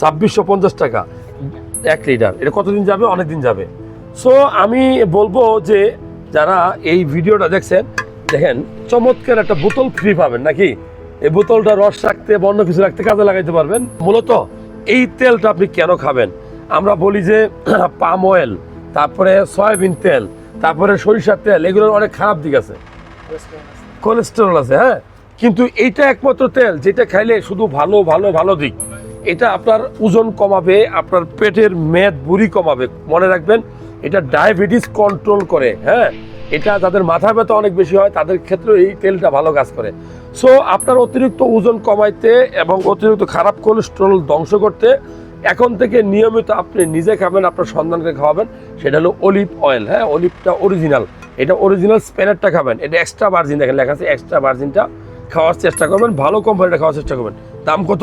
ছাব্বিশশো পঞ্চাশ টাকা। এক লিটার। এটা কতদিন যাবে? অনেক দিন যাবে। সো আমি বলব যে যারা এই ভিডিওটা দেখছেন দেখেন চমৎকার একটা বোতল ফ্রি পাবেন নাকি? এই বোতলটা রস রাখতে বা অন্য কিছু রাখতে কাজে লাগাইতে পারবেন। মূলত এই তেলটা আপনি কেন খাবেন? আমরা বলি যে পাম অয়েল তারপরে সয়াবিন তেল তারপরে সরিষার তেল এগুলোর অনেক খারাপ দিক আছে। কোলেস্টেরল আছে হ্যাঁ? কিন্তু এইটা একমাত্র তেল, যেটা খাইলে শুধু ভালো ভালো ভালো দিক। এটা আপনার ওজন কমাবে, আপনার পেটের মেদ, বুড়ি কমাবে। মনে রাখবেন, এটা ডায়াবেটিস কন্ট্রোল করে হ্যাঁ? এটা তাদের মাথা ব্যথা অনেক বেশি হয়, তাদের ক্ষেত্রে এই তেলটা ভালো কাজ করে। সো আপনার অতিরিক্ত ওজন কমাইতে এবং অতিরিক্ত খারাপ কোলেস্ট্রল ধ্বংস করতে এখন থেকে নিয়মিত আপনি নিজে খাবেন, আপনার সন্তানকে খাওয়াবেন। সেটা হলো অলিভ অয়েল হ্যাঁ? অলিভটা অরিজিনাল এটা অরিজিনাল স্প্যানারটা খাবেন। এটা এক্সট্রা ভার্জিন দেখেন, লেখা আছে এক্সট্রা ভার্জিনটা খাওয়ার চেষ্টা করবেন ভালো কোম্পানিটা খাওয়ার চেষ্টা করবেন। দাম কত?